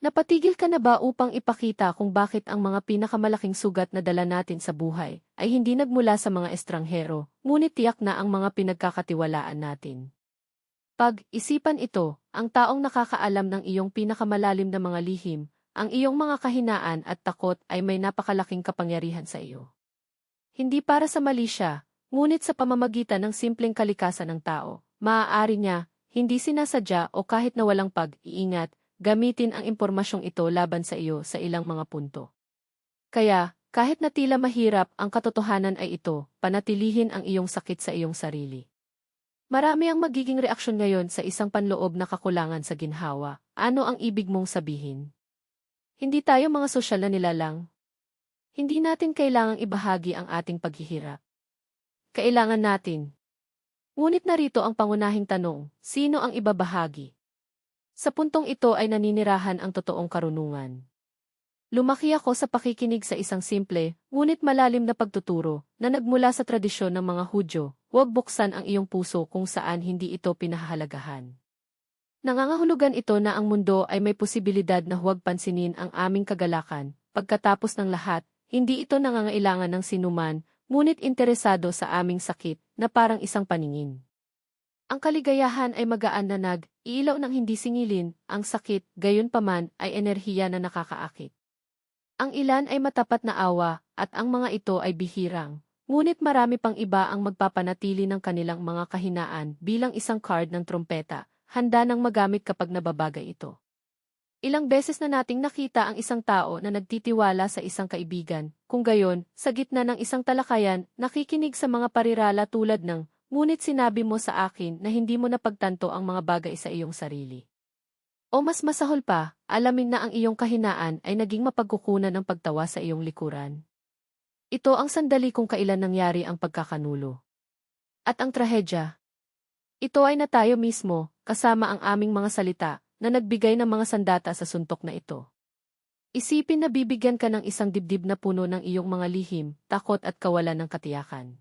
Napatigil ka na ba upang ipakita kung bakit ang mga pinakamalaking sugat na dala natin sa buhay ay hindi nagmula sa mga estranghero, ngunit tiyak na ang mga pinagkakatiwalaan natin? Pag-isipan ito, ang taong nakakaalam ng iyong pinakamalalim na mga lihim, ang iyong mga kahinaan at takot ay may napakalaking kapangyarihan sa iyo. Hindi para sa mali siya, ngunit sa pamamagitan ng simpleng kalikasan ng tao, maaari niya, hindi sinasadya o kahit na walang pag-iingat, gamitin ang impormasyong ito laban sa iyo sa ilang mga punto. Kaya, kahit na tila mahirap ang katotohanan ay ito, panatilihin ang iyong sakit sa iyong sarili. Marami ang magiging reaksyon ngayon sa isang panloob na kakulangan sa ginhawa. Ano ang ibig mong sabihin? Hindi tayo mga sosyal na nilalang. Hindi natin kailangang ibahagi ang ating paghihirap. Kailangan natin. Ngunit narito ang pangunahing tanong, sino ang ibabahagi? Sa puntong ito ay naninirahan ang totoong karunungan. Lumaki ako sa pakikinig sa isang simple, ngunit malalim na pagtuturo, na nagmula sa tradisyon ng mga Hudyo, huwag buksan ang iyong puso kung saan hindi ito pinahahalagahan. Nangangahulugan ito na ang mundo ay may posibilidad na huwag pansinin ang aming kagalakan, pagkatapos ng lahat, hindi ito nangangailangan ng sinuman, ngunit interesado sa aming sakit, na parang isang paningin. Ang kaligayahan ay magaan na nag-iilaw ng hindi singilin, ang sakit, gayon paman, ay enerhiya na nakakaakit. Ang ilan ay matapat na awa, at ang mga ito ay bihirang. Ngunit marami pang iba ang magpapanatili ng kanilang mga kahinaan bilang isang card ng trompeta, handa nang magamit kapag nababagay ito. Ilang beses na nating nakita ang isang tao na nagtitiwala sa isang kaibigan, kung gayon, sa gitna ng isang talakayan, nakikinig sa mga parirala tulad ng Ngunit sinabi mo sa akin na hindi mo napagtanto ang mga bagay sa iyong sarili. O mas masahol pa, alamin na ang iyong kahinaan ay naging mapagkukunan ng pagtawa sa iyong likuran. Ito ang sandali kung kailan nangyari ang pagkakanulo. At ang trahedya. Ito ay na tayo mismo, kasama ang aming mga salita, na nagbigay ng mga sandata sa suntok na ito. Isipin na bibigyan ka ng isang dibdib na puno ng iyong mga lihim, takot at kawalan ng katiyakan.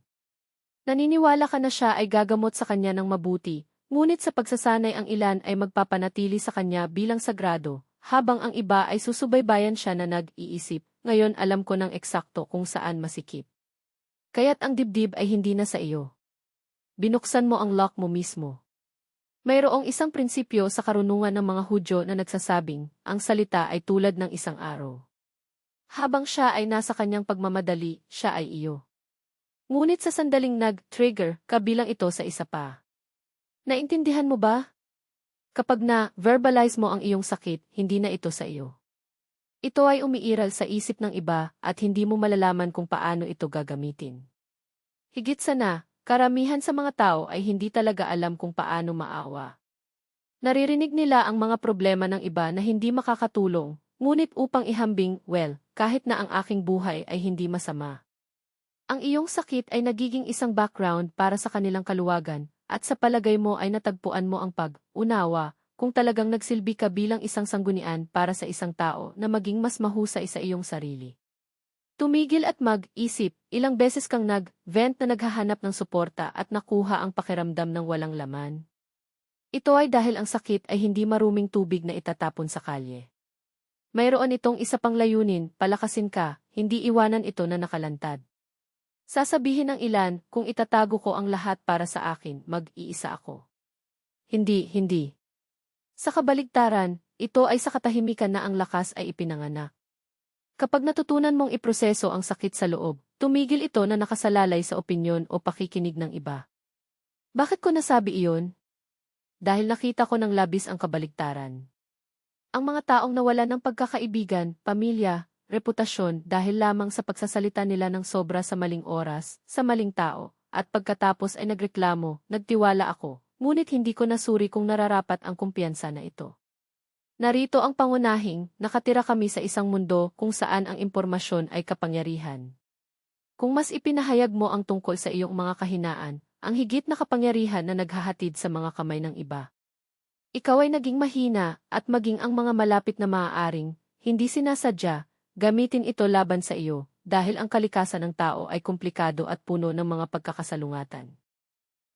Naniniwala ka na siya ay gagamot sa kanya ng mabuti, ngunit sa pagsasanay ang ilan ay magpapanatili sa kanya bilang sagrado, habang ang iba ay susubaybayan siya na nag-iisip, ngayon alam ko ng eksakto kung saan masikip. Kaya't ang dibdib ay hindi na sa iyo. Binuksan mo ang lock mo mismo. Mayroong isang prinsipyo sa karunungan ng mga Hudyo na nagsasabing, ang salita ay tulad ng isang araw. Habang siya ay nasa kanyang pagmamadali, siya ay iyo. Ngunit sa sandaling nag-trigger, kabilang ito sa isa pa. Naintindihan mo ba? Kapag na-verbalize mo ang iyong sakit, hindi na ito sa iyo. Ito ay umiiral sa isip ng iba at hindi mo malalaman kung paano ito gagamitin. Higit sa na, karamihan sa mga tao ay hindi talaga alam kung paano maawa. Naririnig nila ang mga problema ng iba na hindi makakatulong, ngunit upang ihambing, well, kahit na ang aking buhay ay hindi masama. Ang iyong sakit ay nagiging isang background para sa kanilang kaluwagan, at sa palagay mo ay natagpuan mo ang pag-unawa, kung talagang nagsilbi ka bilang isang sanggunian para sa isang tao na maging mas mahusay sa iyong sarili. Tumigil at mag-isip, ilang beses kang nag-vent na naghahanap ng suporta at nakuha ang pakiramdam ng walang laman. Ito ay dahil ang sakit ay hindi maruming tubig na itatapon sa kalye. Mayroon itong isa pang layunin, palakasin ka, hindi iwanan ito na nakalantad. Sasabihin ng ilan, kung itatago ko ang lahat para sa akin, mag-iisa ako. Hindi, hindi. Sa kabaligtaran, ito ay sa katahimikan na ang lakas ay ipinanganak. Kapag natutunan mong iproseso ang sakit sa loob, tumigil ito na nakasalalay sa opinyon o pakikinig ng iba. Bakit ko nasabi iyon? Dahil nakita ko ng labis ang kabaligtaran. Ang mga taong nawala ng pagkakaibigan, pamilya, reputasyon dahil lamang sa pagsasalita nila ng sobra sa maling oras, sa maling tao, at pagkatapos ay nagreklamo, nagtiwala ako, ngunit hindi ko nasuri kung nararapat ang kumpiyansa na ito. Narito ang pangunahing, nakatira kami sa isang mundo kung saan ang impormasyon ay kapangyarihan. Kung mas ipinahayag mo ang tungkol sa iyong mga kahinaan, ang higit na kapangyarihan na naghahatid sa mga kamay ng iba. Ikaw ay naging mahina at maging ang mga malapit na maaaring, hindi sinasadya, Gamitin ito laban sa iyo, dahil ang kalikasan ng tao ay komplikado at puno ng mga pagkakasalungatan.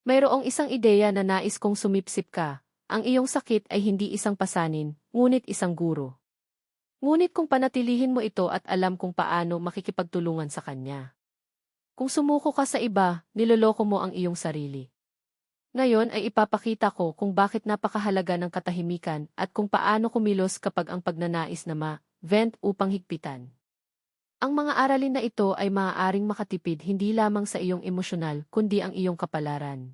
Mayroong isang ideya na nais kong sumipsip ka, ang iyong sakit ay hindi isang pasanin, ngunit isang guro. Ngunit kung panatilihin mo ito at alam kung paano makikipagtulungan sa kanya. Kung sumuko ka sa iba, niloloko mo ang iyong sarili. Ngayon ay ipapakita ko kung bakit napakahalaga ng katahimikan at kung paano kumilos kapag ang pagnanais na ma-vent upang higpitan. Ang mga aralin na ito ay maaaring makatipid hindi lamang sa iyong emosyonal kundi ang iyong kapalaran.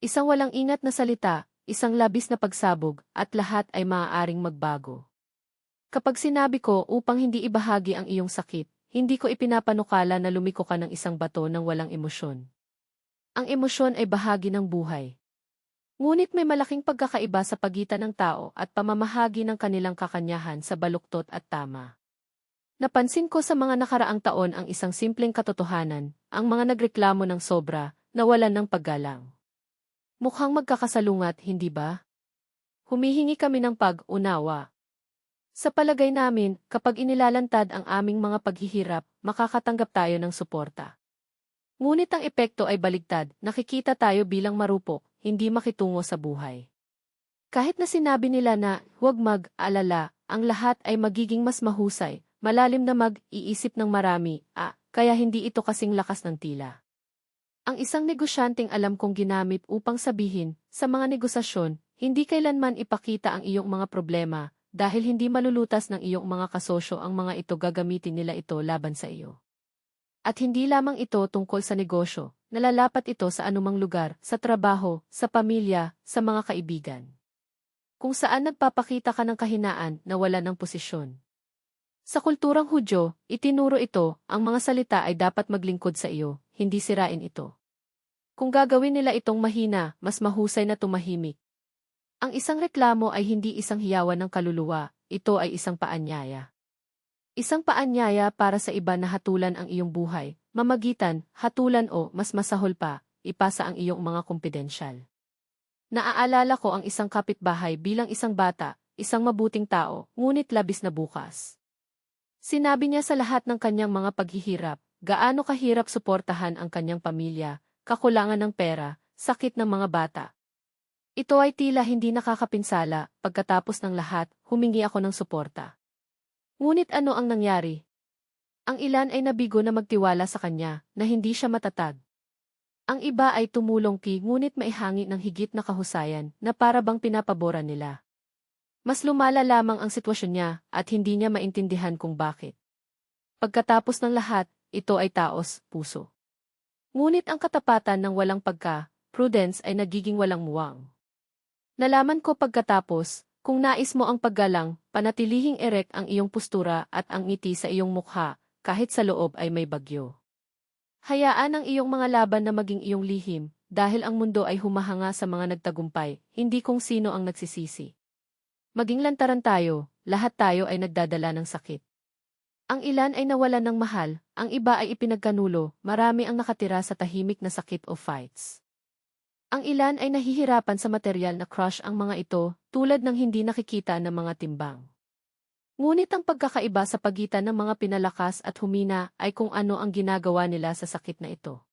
Isang walang ingat na salita, isang labis na pagsabog, at lahat ay maaaring magbago. Kapag sinabi ko upang hindi ibahagi ang iyong sakit, hindi ko ipinapanukala na lumiko ka ng isang bato ng walang emosyon. Ang emosyon ay bahagi ng buhay. Ngunit may malaking pagkakaiba sa pagitan ng tao at pamamahagi ng kanilang kakanyahan sa baluktot at tama. Napansin ko sa mga nakaraang taon ang isang simpleng katotohanan, ang mga nagreklamo ng sobra, nawalan ng paggalang. Mukhang magkakasalungat, hindi ba? Humihingi kami ng pag-unawa. Sa palagay namin, kapag inilalantad ang aming mga paghihirap, makakatanggap tayo ng suporta. Ngunit ang epekto ay baligtad, nakikita tayo bilang marupok, hindi makitungo sa buhay. Kahit na sinabi nila na, huwag mag-alala, ang lahat ay magiging mas mahusay, malalim na mag-iisip ng marami, ah, kaya hindi ito kasing lakas ng tila. Ang isang negosyanteng alam kong ginamit upang sabihin, sa mga negosasyon, hindi kailanman ipakita ang iyong mga problema, dahil hindi malulutas ng iyong mga kasosyo ang mga ito gagamitin nila ito laban sa iyo. At hindi lamang ito tungkol sa negosyo, nalalapat ito sa anumang lugar, sa trabaho, sa pamilya, sa mga kaibigan. Kung saan nagpapakita ka ng kahinaan na wala ng posisyon. Sa kulturang Hudyo, itinuro ito, ang mga salita ay dapat maglingkod sa iyo, hindi sirain ito. Kung gagawin nila itong mahina, mas mahusay na tumahimik. Ang isang reklamo ay hindi isang hiyawan ng kaluluwa, ito ay isang paanyaya. Isang paanyaya para sa iba na hatulan ang iyong buhay, mamagitan, hatulan o, mas masahol pa, ipasa ang iyong mga kumpidensyal. Naaalala ko ang isang kapitbahay bilang isang bata, isang mabuting tao, ngunit labis na bukas. Sinabi niya sa lahat ng kanyang mga paghihirap, gaano kahirap suportahan ang kanyang pamilya, kakulangan ng pera, sakit ng mga bata. Ito ay tila hindi nakakapinsala, pagkatapos ng lahat, humingi ako ng suporta. Ngunit ano ang nangyari? Ang ilan ay nabigo na magtiwala sa kanya, na hindi siya matatag. Ang iba ay tumulong ki ngunit maihangi ng higit na kahusayan na para bang pinapabora nila. Mas lumala lamang ang sitwasyon niya at hindi niya maintindihan kung bakit. Pagkatapos ng lahat, ito ay taos, puso. Ngunit ang katapatan ng walang pagka, prudence ay nagiging walang muwang. Nalaman ko pagkatapos, kung nais mo ang paggalang, panatilihing erek ang iyong postura at ang ngiti sa iyong mukha, kahit sa loob ay may bagyo. Hayaan ang iyong mga laban na maging iyong lihim, dahil ang mundo ay humahanga sa mga nagtagumpay, hindi kung sino ang nagsisisi. Maging lantaran tayo, lahat tayo ay nagdadala ng sakit. Ang ilan ay nawalan ng mahal, ang iba ay ipinagkanulo, marami ang nakatira sa tahimik na sakit o fights. Ang ilan ay nahihirapan sa material na crush ang mga ito, tulad ng hindi nakikita ng mga timbang. Ngunit ang pagkakaiba sa pagitan ng mga pinalakas at humina ay kung ano ang ginagawa nila sa sakit na ito.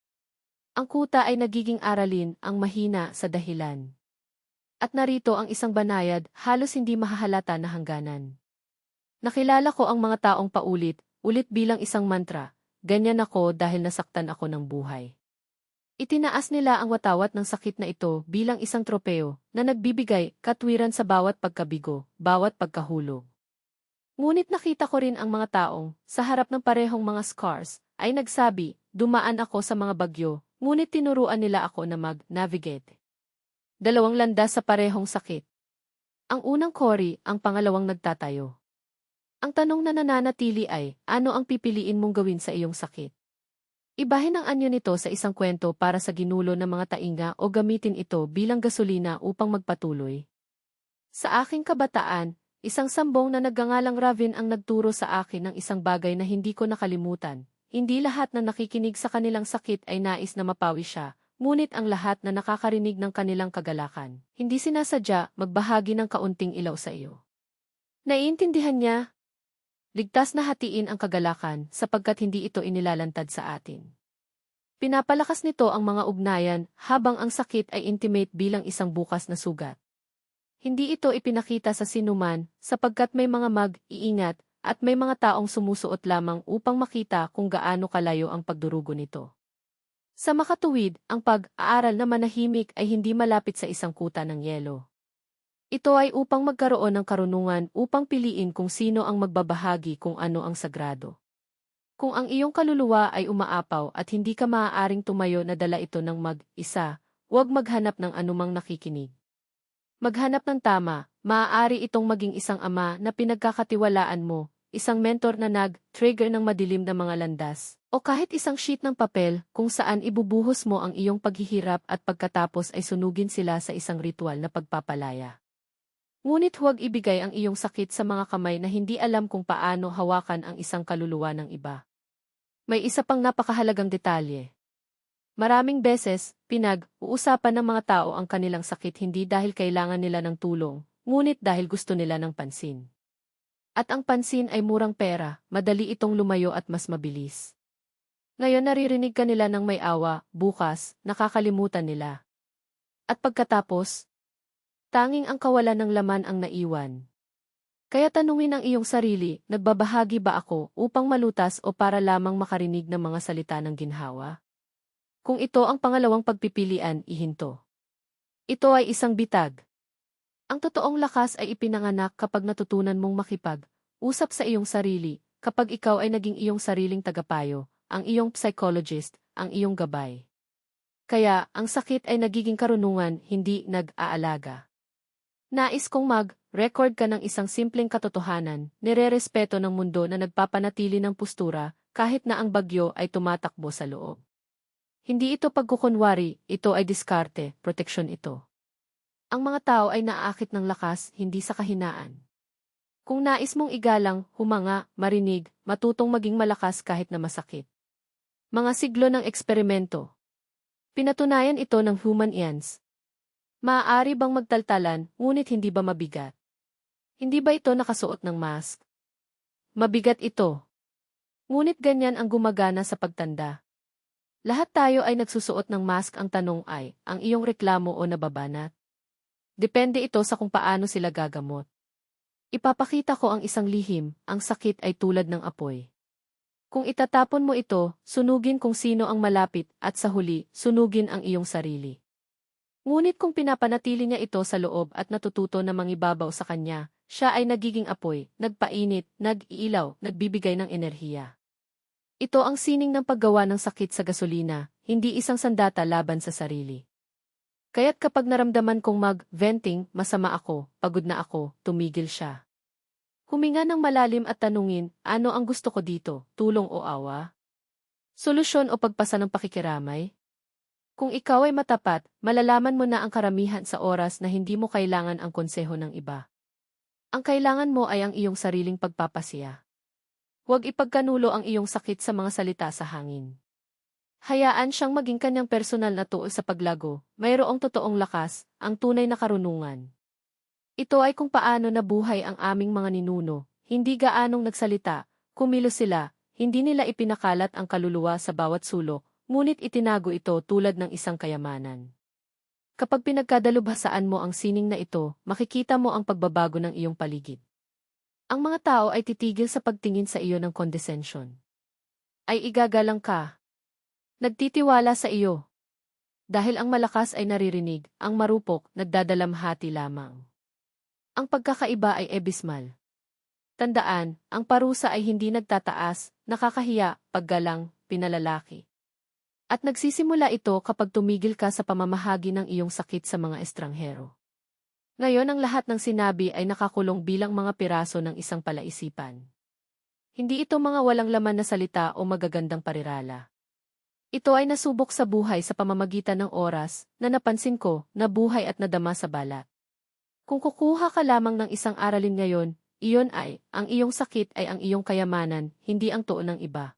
Ang kuta ay nagiging aralin, ang mahina sa dahilan. At narito ang isang banayad, halos hindi mahahalata na hangganan. Nakilala ko ang mga taong paulit, ulit bilang isang mantra, ganyan ako dahil nasaktan ako ng buhay. Itinaas nila ang watawat ng sakit na ito bilang isang tropeo na nagbibigay katwiran sa bawat pagkabigo, bawat pagkahulog. Ngunit nakita ko rin ang mga taong, sa harap ng parehong mga scars, ay nagsabi, dumaan ako sa mga bagyo, ngunit tinuruan nila ako na mag-navigate dalawang landas sa parehong sakit. Ang unang Cory, ang pangalawang nagtatayo. Ang tanong na nananatili ay, ano ang pipiliin mong gawin sa iyong sakit? Ibahin ang anyo nito sa isang kwento para sa ginulo ng mga tainga o gamitin ito bilang gasolina upang magpatuloy. Sa aking kabataan, isang sambong na nagngangalang Ravin ang nagturo sa akin ng isang bagay na hindi ko nakalimutan. Hindi lahat na nakikinig sa kanilang sakit ay nais na mapawi siya, Ngunit ang lahat na nakakarinig ng kanilang kagalakan, hindi sinasadya magbahagi ng kaunting ilaw sa iyo. Naiintindihan niya, ligtas na hatiin ang kagalakan sapagkat hindi ito inilalantad sa atin. Pinapalakas nito ang mga ugnayan habang ang sakit ay intimate bilang isang bukas na sugat. Hindi ito ipinakita sa sinuman sapagkat may mga mag-iingat at may mga taong sumusuot lamang upang makita kung gaano kalayo ang pagdurugo nito. Sa makatuwid, ang pag-aaral na manahimik ay hindi malapit sa isang kuta ng yelo. Ito ay upang magkaroon ng karunungan upang piliin kung sino ang magbabahagi kung ano ang sagrado. Kung ang iyong kaluluwa ay umaapaw at hindi ka maaaring tumayo na dala ito ng mag-isa, huwag maghanap ng anumang nakikinig. Maghanap ng tama, maaari itong maging isang ama na pinagkakatiwalaan mo, isang mentor na nag-trigger ng madilim na mga landas, o kahit isang sheet ng papel kung saan ibubuhos mo ang iyong paghihirap at pagkatapos ay sunugin sila sa isang ritual na pagpapalaya. Ngunit huwag ibigay ang iyong sakit sa mga kamay na hindi alam kung paano hawakan ang isang kaluluwa ng iba. May isa pang napakahalagang detalye. Maraming beses, pinag-uusapan ng mga tao ang kanilang sakit hindi dahil kailangan nila ng tulong, ngunit dahil gusto nila ng pansin. At ang pansin ay murang pera, madali itong lumayo at mas mabilis. Ngayon naririnig ka nila ng may awa, bukas, nakakalimutan nila. At pagkatapos, tanging ang kawalan ng laman ang naiwan. Kaya tanungin ang iyong sarili, nagbabahagi ba ako upang malutas o para lamang makarinig ng mga salita ng ginhawa? Kung ito ang pangalawang pagpipilian, ihinto. Ito ay isang bitag. Ang totoong lakas ay ipinanganak kapag natutunan mong makipag, usap sa iyong sarili, kapag ikaw ay naging iyong sariling tagapayo, ang iyong psychologist, ang iyong gabay. Kaya, ang sakit ay nagiging karunungan, hindi nag-aalaga. Nais kong mag-record ka ng isang simpleng katotohanan, nire-respeto ng mundo na nagpapanatili ng postura, kahit na ang bagyo ay tumatakbo sa loob. Hindi ito pagkukunwari, ito ay diskarte, proteksyon ito. Ang mga tao ay naaakit ng lakas, hindi sa kahinaan. Kung nais mong igalang, humanga, marinig, matutong maging malakas kahit na masakit. Mga siglo ng eksperimento. Pinatunayan ito ng human ends. Maaari bang magtaltalan, ngunit hindi ba mabigat? Hindi ba ito nakasuot ng mask? Mabigat ito. Ngunit ganyan ang gumagana sa pagtanda. Lahat tayo ay nagsusuot ng mask ang tanong ay, ang iyong reklamo o nababanat? Depende ito sa kung paano sila gagamot. Ipapakita ko ang isang lihim, ang sakit ay tulad ng apoy. Kung itatapon mo ito, sunugin kung sino ang malapit at sa huli, sunugin ang iyong sarili. Ngunit kung pinapanatili niya ito sa loob at natututo na mangibabaw sa kanya, siya ay nagiging apoy, nagpainit, nag-iilaw, nagbibigay ng enerhiya. Ito ang sining ng paggawa ng sakit sa gasolina, hindi isang sandata laban sa sarili. Kaya't kapag naramdaman kong mag-venting, masama ako, pagod na ako, tumigil siya. Huminga ng malalim at tanungin, ano ang gusto ko dito, tulong o awa? Solusyon o pagpasa ng pakikiramay? Kung ikaw ay matapat, malalaman mo na ang karamihan sa oras na hindi mo kailangan ang konseho ng iba. Ang kailangan mo ay ang iyong sariling pagpapasiya. Huwag ipagkanulo ang iyong sakit sa mga salita sa hangin. Hayaan siyang maging kanyang personal na tuol sa paglago, mayroong totoong lakas, ang tunay na karunungan. Ito ay kung paano nabuhay ang aming mga ninuno, hindi gaanong nagsalita, kumilos sila, hindi nila ipinakalat ang kaluluwa sa bawat sulok, ngunit itinago ito tulad ng isang kayamanan. Kapag pinagkadalubhasaan mo ang sining na ito, makikita mo ang pagbabago ng iyong paligid. Ang mga tao ay titigil sa pagtingin sa iyo ng condescension. Ay igagalang ka. Nagtitiwala sa iyo. Dahil ang malakas ay naririnig, ang marupok, nagdadalamhati lamang. Ang pagkakaiba ay ebismal. Tandaan, ang parusa ay hindi nagtataas, nakakahiya, paggalang, pinalalaki. At nagsisimula ito kapag tumigil ka sa pamamahagi ng iyong sakit sa mga estranghero. Ngayon ang lahat ng sinabi ay nakakulong bilang mga piraso ng isang palaisipan. Hindi ito mga walang laman na salita o magagandang parirala. Ito ay nasubok sa buhay sa pamamagitan ng oras na napansin ko na buhay at nadama sa balat. Kung kukuha ka lamang ng isang aralin ngayon, iyon ay, ang iyong sakit ay ang iyong kayamanan, hindi ang tuon ng iba.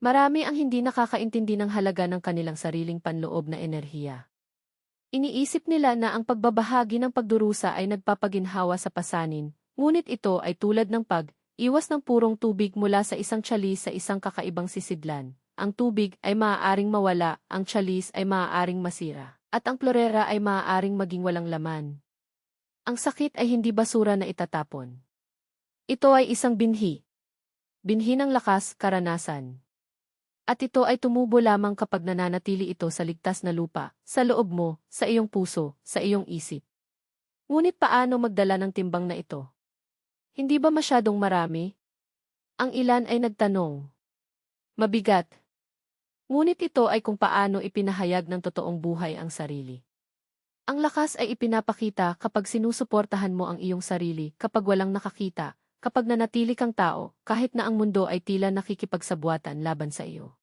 Marami ang hindi nakakaintindi ng halaga ng kanilang sariling panloob na enerhiya. Iniisip nila na ang pagbabahagi ng pagdurusa ay nagpapaginhawa sa pasanin, ngunit ito ay tulad ng pag-iwas ng purong tubig mula sa isang tsalis sa isang kakaibang sisidlan. Ang tubig ay maaaring mawala, ang tsalis ay maaaring masira, at ang plorera ay maaaring maging walang laman. Ang sakit ay hindi basura na itatapon. Ito ay isang binhi. Binhi ng lakas, karanasan. At ito ay tumubo lamang kapag nananatili ito sa ligtas na lupa, sa loob mo, sa iyong puso, sa iyong isip. Ngunit paano magdala ng timbang na ito? Hindi ba masyadong marami? Ang ilan ay nagtanong. Mabigat. Ngunit ito ay kung paano ipinahayag ng totoong buhay ang sarili. Ang lakas ay ipinapakita kapag sinusuportahan mo ang iyong sarili, kapag walang nakakita, kapag nanatili kang tao, kahit na ang mundo ay tila nakikipagsabuatan laban sa iyo.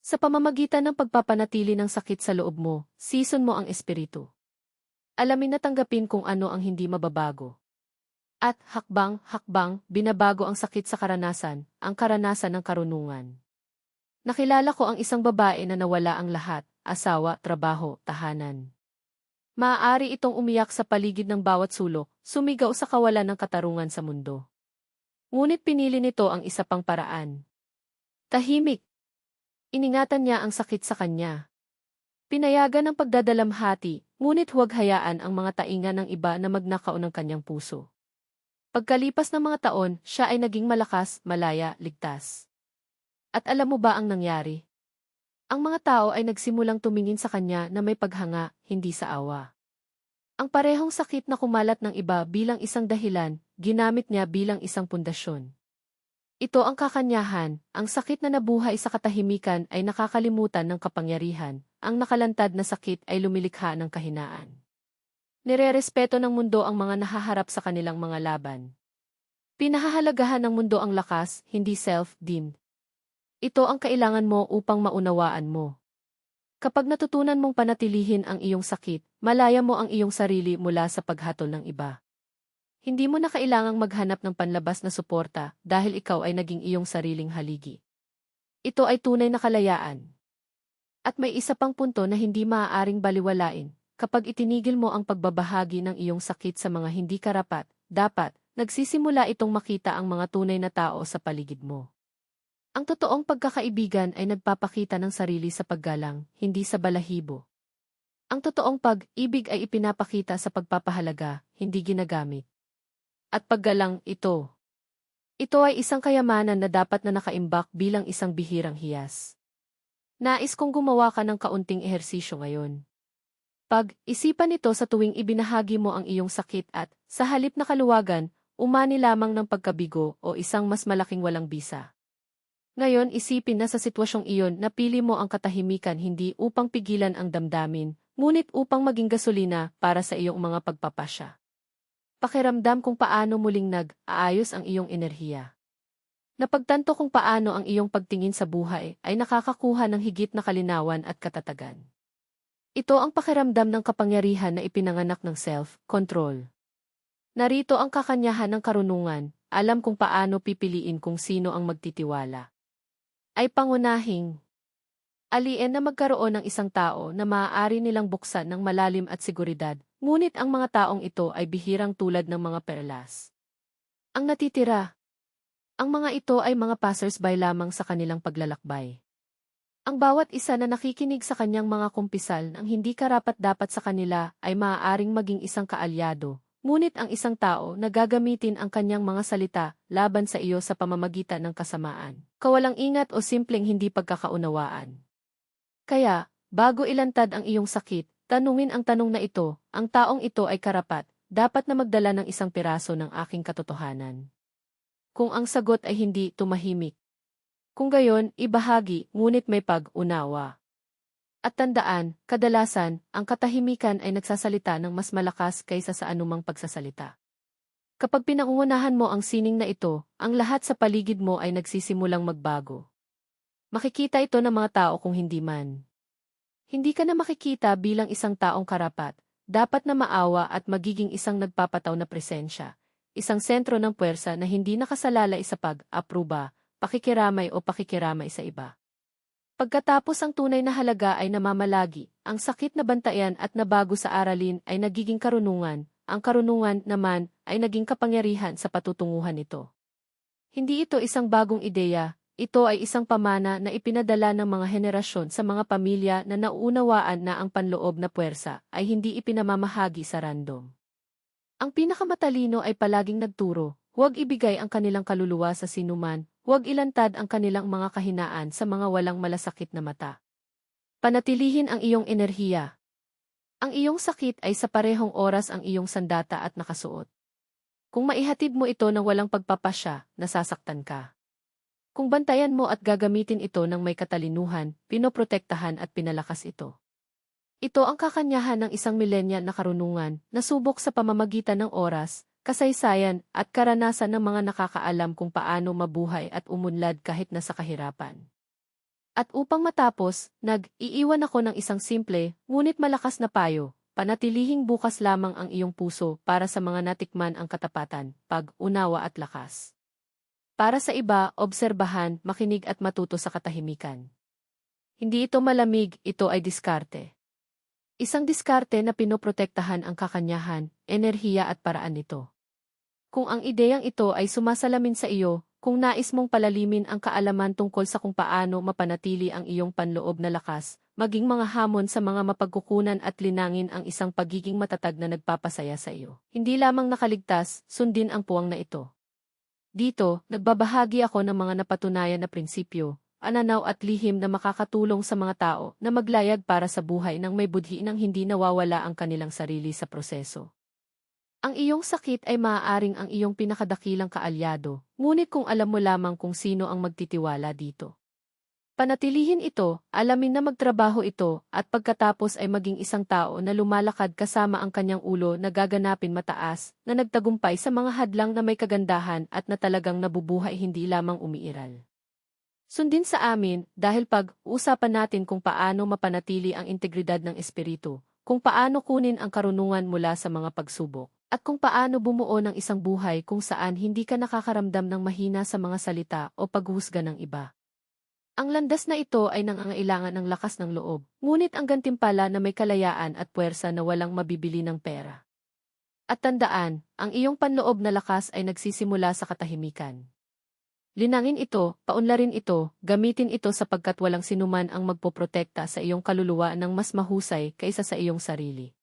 Sa pamamagitan ng pagpapanatili ng sakit sa loob mo, season mo ang espiritu. Alamin na tanggapin kung ano ang hindi mababago. At hakbang, hakbang, binabago ang sakit sa karanasan, ang karanasan ng karunungan. Nakilala ko ang isang babae na nawala ang lahat, asawa, trabaho, tahanan. Maaari itong umiyak sa paligid ng bawat sulok, sumigaw sa kawalan ng katarungan sa mundo. Ngunit pinili nito ang isa pang paraan. Tahimik. Iningatan niya ang sakit sa kanya. Pinayagan ng pagdadalamhati, ngunit huwag hayaan ang mga tainga ng iba na magnakaw ng kanyang puso. Pagkalipas ng mga taon, siya ay naging malakas, malaya, ligtas. At alam mo ba ang nangyari? Ang mga tao ay nagsimulang tumingin sa kanya na may paghanga, hindi sa awa. Ang parehong sakit na kumalat ng iba bilang isang dahilan, ginamit niya bilang isang pundasyon. Ito ang kakanyahan, ang sakit na nabuhay sa katahimikan ay nakakalimutan ng kapangyarihan, ang nakalantad na sakit ay lumilikha ng kahinaan. Nirerespeto ng mundo ang mga nahaharap sa kanilang mga laban. Pinahahalagahan ng mundo ang lakas, hindi self-deemed. Ito ang kailangan mo upang maunawaan mo. Kapag natutunan mong panatilihin ang iyong sakit, malaya mo ang iyong sarili mula sa paghatol ng iba. Hindi mo na kailangang maghanap ng panlabas na suporta dahil ikaw ay naging iyong sariling haligi. Ito ay tunay na kalayaan. At may isa pang punto na hindi maaaring baliwalain. Kapag itinigil mo ang pagbabahagi ng iyong sakit sa mga hindi karapat, dapat, nagsisimula itong makita ang mga tunay na tao sa paligid mo. Ang totoong pagkakaibigan ay nagpapakita ng sarili sa paggalang, hindi sa balahibo. Ang totoong pag-ibig ay ipinapakita sa pagpapahalaga, hindi ginagamit. At paggalang ito. Ito ay isang kayamanan na dapat na nakaimbak bilang isang bihirang hiyas. Nais kong gumawa ka ng kaunting ehersisyo ngayon. Pag-isipan ito sa tuwing ibinahagi mo ang iyong sakit at, sa halip na kaluwagan, umani lamang ng pagkabigo o isang mas malaking walang bisa. Ngayon isipin na sa sitwasyong iyon napili mo ang katahimikan hindi upang pigilan ang damdamin, ngunit upang maging gasolina para sa iyong mga pagpapasya. Pakiramdam kung paano muling nag-aayos ang iyong enerhiya. Napagtanto kung paano ang iyong pagtingin sa buhay ay nakakakuha ng higit na kalinawan at katatagan. Ito ang pakiramdam ng kapangyarihan na ipinanganak ng self-control. Narito ang kakanyahan ng karunungan, alam kung paano pipiliin kung sino ang magtitiwala ay pangunahing aliin na magkaroon ng isang tao na maaari nilang buksan ng malalim at seguridad, ngunit ang mga taong ito ay bihirang tulad ng mga perlas. Ang natitira, ang mga ito ay mga passers-by lamang sa kanilang paglalakbay. Ang bawat isa na nakikinig sa kanyang mga kumpisal ng hindi karapat-dapat sa kanila ay maaaring maging isang kaalyado, Ngunit ang isang tao na gagamitin ang kanyang mga salita laban sa iyo sa pamamagitan ng kasamaan, kawalang ingat o simpleng hindi pagkakaunawaan. Kaya, bago ilantad ang iyong sakit, tanungin ang tanong na ito, ang taong ito ay karapat, dapat na magdala ng isang piraso ng aking katotohanan. Kung ang sagot ay hindi tumahimik. Kung gayon, ibahagi, ngunit may pag-unawa. At tandaan, kadalasan, ang katahimikan ay nagsasalita ng mas malakas kaysa sa anumang pagsasalita. Kapag pinangungunahan mo ang sining na ito, ang lahat sa paligid mo ay nagsisimulang magbago. Makikita ito ng mga tao kung hindi man. Hindi ka na makikita bilang isang taong karapat, dapat na maawa at magiging isang nagpapataw na presensya, isang sentro ng puwersa na hindi nakasalalay sa pag-apruba, pakikiramay o pakikiramay sa iba. Pagkatapos ang tunay na halaga ay namamalagi, ang sakit na bantayan at nabago sa aralin ay nagiging karunungan, ang karunungan naman ay naging kapangyarihan sa patutunguhan nito. Hindi ito isang bagong ideya, ito ay isang pamana na ipinadala ng mga henerasyon sa mga pamilya na nauunawaan na ang panloob na puwersa ay hindi ipinamamahagi sa random. Ang pinakamatalino ay palaging nagturo, huwag ibigay ang kanilang kaluluwa sa sinuman, huwag ilantad ang kanilang mga kahinaan sa mga walang malasakit na mata. Panatilihin ang iyong enerhiya. Ang iyong sakit ay sa parehong oras ang iyong sandata at nakasuot. Kung maihatid mo ito ng walang pagpapasya, nasasaktan ka. Kung bantayan mo at gagamitin ito ng may katalinuhan, pinoprotektahan at pinalakas ito. Ito ang kakanyahan ng isang millennial na karunungan, nasubok sa pamamagitan ng oras, kasaysayan, at karanasan ng mga nakakaalam kung paano mabuhay at umunlad kahit nasa kahirapan. At upang matapos, nag-iiwan ako ng isang simple, ngunit malakas na payo, panatilihing bukas lamang ang iyong puso para sa mga natikman ang katapatan, pag-unawa at lakas. Para sa iba, obserbahan, makinig at matuto sa katahimikan. Hindi ito malamig, ito ay diskarte. Isang diskarte na pinoprotektahan ang kakanyahan, enerhiya at paraan nito. Kung ang ideyang ito ay sumasalamin sa iyo, kung nais mong palalimin ang kaalaman tungkol sa kung paano mapanatili ang iyong panloob na lakas, maging mga hamon sa mga mapagkukunan at linangin ang isang pagiging matatag na nagpapasaya sa iyo. Hindi lamang nakaligtas, sundin ang puwang na ito. Dito, nagbabahagi ako ng mga napatunayan na prinsipyo, ananaw at lihim na makakatulong sa mga tao na maglayag para sa buhay ng may budhi nang hindi nawawala ang kanilang sarili sa proseso. Ang iyong sakit ay maaaring ang iyong pinakadakilang kaalyado, ngunit kung alam mo lamang kung sino ang magtitiwala dito. Panatilihin ito, alamin na magtrabaho ito, at pagkatapos ay maging isang tao na lumalakad kasama ang kanyang ulo na gaganapin mataas, na nagtagumpay sa mga hadlang na may kagandahan at na talagang nabubuhay hindi lamang umiiral. Sundin sa amin, dahil pag-usapan natin kung paano mapanatili ang integridad ng espiritu, kung paano kunin ang karunungan mula sa mga pagsubok, at kung paano bumuo ng isang buhay kung saan hindi ka nakakaramdam ng mahina sa mga salita o paghusga ng iba. Ang landas na ito ay nangangailangan ng lakas ng loob, ngunit ang gantimpala na may kalayaan at puwersa na walang mabibili ng pera. At tandaan, ang iyong panloob na lakas ay nagsisimula sa katahimikan. Linangin ito, paunlarin ito, gamitin ito sapagkat walang sinuman ang magpoprotekta sa iyong kaluluwa ng mas mahusay kaysa sa iyong sarili.